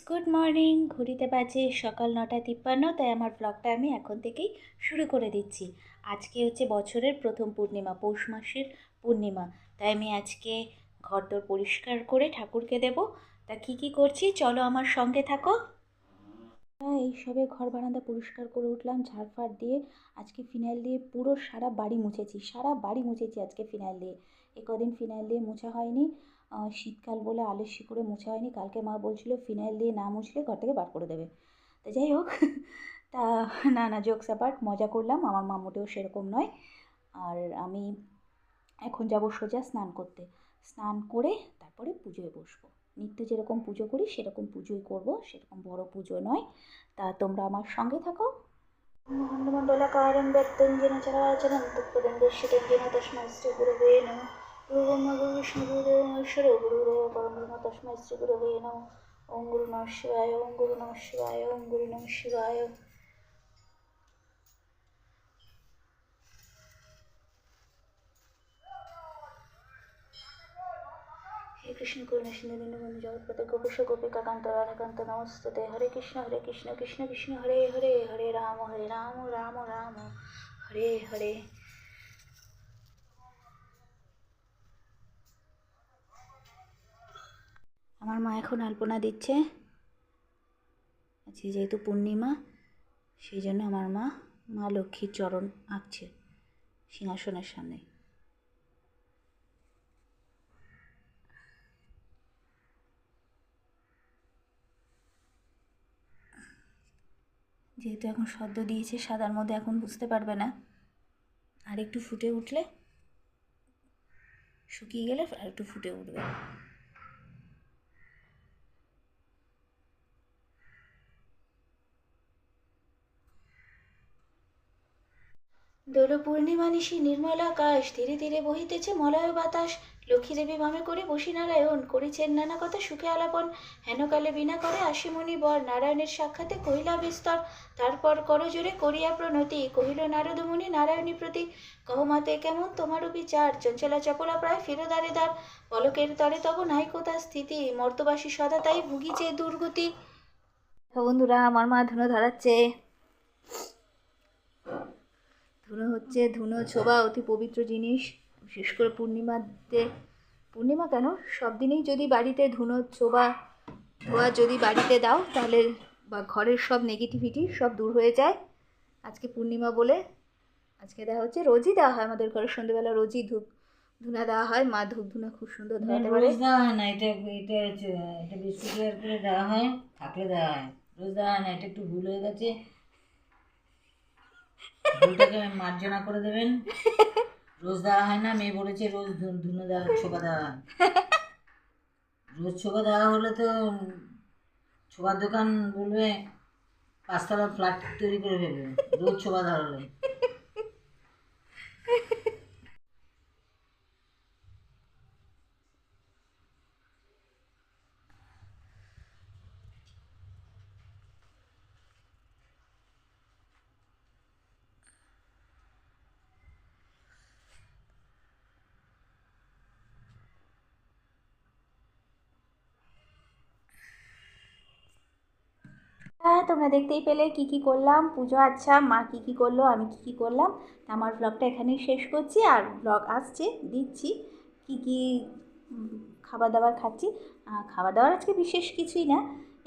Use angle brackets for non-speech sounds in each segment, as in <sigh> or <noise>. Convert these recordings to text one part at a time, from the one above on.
Good morning ঘড়িতে বাজে সকাল নটা তিপ্পান্ন, তাই আমার ব্লগটা আমি এখন থেকেই শুরু করে দিচ্ছি। আজকে হচ্ছে বছরের প্রথম পূর্ণিমা, পৌষ মাসের পূর্ণিমা। তাই আমি আজকে ঘরদোর পরিষ্কার করে ঠাকুরকে দেব। তা কী কী করছি? চলো আমার সঙ্গে থাকো। এই সবে ঘর বারান্দা পরিষ্কার করে উঠলাম, ঝাড়ফাড় দিয়ে আজকে ফিনাইল দিয়ে পুরো সারা বাড়ি মুছেছি, সারা বাড়ি মুছেছি আজকে ফিনাইল দিয়ে। এ কদিন ফিনাইল দিয়ে মোছা হয়নি। শীতকাল বলে আলস্যি করে মোছা হয়নি। কালকে মা বলছিল, ফিনাইল দিয়ে না মুছলে ঘর থেকে বার করে দেবে। তো যাই হোক, <laughs> তা না না জোকস অ্যাপার্ট মজা করলাম। আমার মা মোটেও সেরকম নয়। আর আমি এখন যাব সোজা স্নান করতে। স্নান করে তারপরে পুজোয় বসবো। নিত্য যেরকম পুজো করি, সেরকম পুজোই করব। সেরকম বড় পুজো নয়। তা তোমরা আমার সঙ্গে থাকো। মণ্ডলকারণ ব্যক্তঞ্জন চরাচরণ তৎপদং দর্শিতঞ্জন তস্মৈ শ্রী গুরুবে নম গুরু ব্রহ্মা কৃষ্ণ করুণা দীনবন্ধু জগৎপতে গোপেশ গোপিকা কান্ত রাধাকান্ত নমস্তে হরে কৃষ্ণ হরে কৃষ্ণ কৃষ্ণ কৃষ্ণ, হরে হরে হরে রাম হরে রাম রাম রাম, হরে হরে। আমার মা এখন আলপনা দিচ্ছে। আজকে যেহেতু পূর্ণিমা, সেই জন্য আমার মা মা লক্ষ্মীর চরণ আঁকছে সিংহাসনের সামনে। যেহেতু এখন সদ্য দিয়েছে, সাদার মধ্যে এখন বুঝতে পারবে না। আর একটু ফুটে উঠলে শুকিয়ে গেলে আর একটু ফুটে উঠবে। দোল পূর্ণিমা নির্মল আকাশ ধীরে ধীরে বহিতেছে মলয় বাতাস। লক্ষ্মীদেবী বামে করে বসি নারায়ণ করিছেন নানা কথা সুখে আলাপন। হেনকালে বিনা করে আশিমণি বর নারায়ণের সাক্ষাতে কহিলা, বিস্তর, তারপর করজোরে করিয়া প্রণতি কহিল নারদমুনি নারায়ণী প্রতি। কহমাতে কেমন তোমারও বিচার? চঞ্চলা চপলা প্রায় ফিরোদারে দ্বার পলকের তরে তব নাই কোথা স্থিতি? মর্তবাসী সদা তাই ভুগিছে দুর্গতি। বন্ধুরা, আমার মা ধুনো ধরাচ্ছে। হচ্ছে ধুনো ছোবা অতি পবিত্র জিনিস। বিশেষ করে পূর্ণিমাতে পূর্ণিমা কেন? সব দিনেই যদি বাড়িতে ধুনো ছোবা ধোয়া যদি বাড়িতে দাও তাহলে বা ঘরের সব নেগেটিভিটি সব দূর হয়ে যায়। আজকে পূর্ণিমা বলে আজকে দেওয়া হচ্ছে রোজই দেওয়া হয় আমাদের ঘরে। সন্ধ্যেবেলা রোজই ধূপ ধুনা দেওয়া হয়। মা ধূপ ধুনা খুব সুন্দর ধরাতে পারে রোজ দেওয়া হয় না এটা এটা এটা করে দেওয়া হয় থাকলে দেওয়া হয়। রোজ দেওয়া হয় না এটা একটু ভুল হয়ে গেছে। ভুলটাকে মার্জনা করে দেবেন। রোজ দেওয়া হয় না, মেয়ে বলেছে রোজ ধুনো দেওয়া ছোপা দেওয়া। হয় রোজ ছোকা দেওয়া হলে তো ছোকার দোকান বলবে, পাঁচতলা ফ্ল্যাট তৈরি করে ফেলবে। রোজ ছোকা দেওয়া হ্যাঁ তোমরা দেখতেই পেলে কি কি করলাম। পুজো আচ্ছা মা কি কি করল, আমি কি কি করলাম। আমার ব্লগটা এখানেই শেষ করছি আর ব্লগ আসছে, দিচ্ছি। কি কি খাবার দাবার খাচ্ছি। খাবার দাবার আজকে বিশেষ কিছুই না।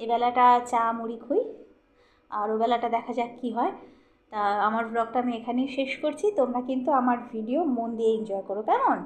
এবেলাটা চা, মুড়ি, খুই। আর ওবেলাটা দেখা যাক কী হয়। তা আমার ব্লগটা আমি এখানেই শেষ করছি। তোমরা কিন্তু আমার ভিডিও মন দিয়ে এনজয় করো, কেমন?